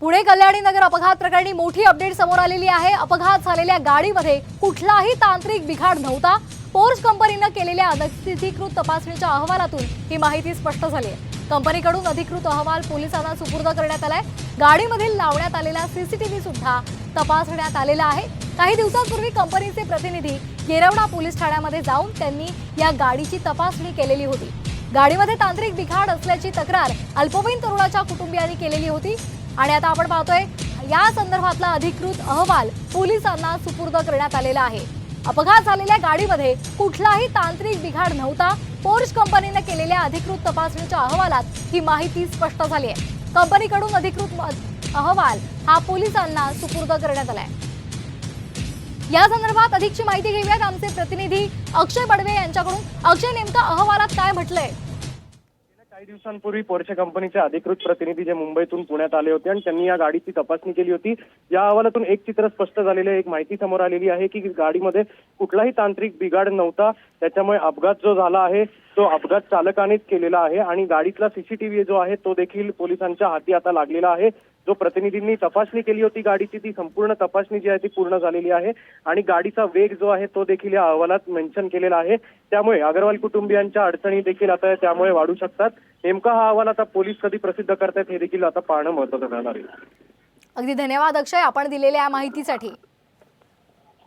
पुणे कल्याणी नगर अपघात प्रकरणी मोठी अपडेट समोर आलेली आहे. अपघात झालेल्या गाडीमध्ये कुठलाही तांत्रिक बिघाड नव्हता. पोर्स कंपनीनं केलेल्या अनधिकृत तपासणीच्या अहवालातून ही माहिती स्पष्ट झाली आहे. कंपनीकडून अधिकृत अहवाल पोलिसांना सुपूर्द करण्यात आलाय. गाडीमधील लावण्यात आलेला सीसीटीव्ही सुद्धा तपासण्यात आलेला आहे. काही दिवसांपूर्वी कंपनीचे प्रतिनिधी येरवडा पोलीस ठाण्यामध्ये जाऊन त्यांनी या गाडीची तपासणी केलेली होती. गाडीमध्ये तांत्रिक बिघाड असल्याची तक्रार अल्पवयीन तरुणाच्या कुटुंबियांनी केलेली होती. आणि आता आपण पाहतोय या संदर्भातला अधिकृत अहवाल पोलिसांना सुपूर्द करण्यात आलेला आहे. अपघात झालेल्या गाडीमध्ये कुठलाही तांत्रिक बिघाड नव्हता. पोर्श कंपनीने केलेल्या अधिकृत तपासणीच्या अहवालात ही माहिती स्पष्ट झाली आहे. कंपनीकडून अधिकृत अहवाल हा पोलिसांना सुपूर्द करण्यात आलाय या संदर्भात अधिकची माहिती घेऊयात आमचे प्रतिनिधी अक्षय बडवे यांच्याकडून. अक्षय नेमका अहवालात काय म्हटलंय? काही दिवसांपूर्वी पोर्शे कंपनीचे अधिकृत प्रतिनिधी जे मुंबईतून पुण्यात आले होते आणि त्यांनी या गाडीची तपासणी केली होती. या अहवालातून एक चित्र स्पष्ट झालेलं एक माहिती समोर आलेली आहे की गाडीमध्ये कुठलाही तांत्रिक बिघाड नव्हता. त्याच्यामुळे अपघात जो झाला आहे तो अपघात चालकानेच केलेला आहे आणि गाडीतला सीसीटीव्ही जो आहे तो देखील पोलिसांच्या हाती आता लागलेला आहे. जो प्रतिनिधींनी तपासणी केली होती गाडीची ती संपूर्ण तपासणी जी आहे ती पूर्ण झालेली आहे. आणि गाडीचा वेग जो आहे तो देखील या अहवालात मेन्शन केलेला आहे. त्यामुळे अग्रवाल कुटुंबियांच्या अडचणी देखील आता त्यामुळे वाढू शकतात. नेमका हा अहवाल आता पोलीस कधी प्रसिद्ध करतात हे देखील आता पाहणं महत्वाचं राहणार आहे. अगदी धन्यवाद अक्षय. आपण दिलेल्या या माहितीसाठी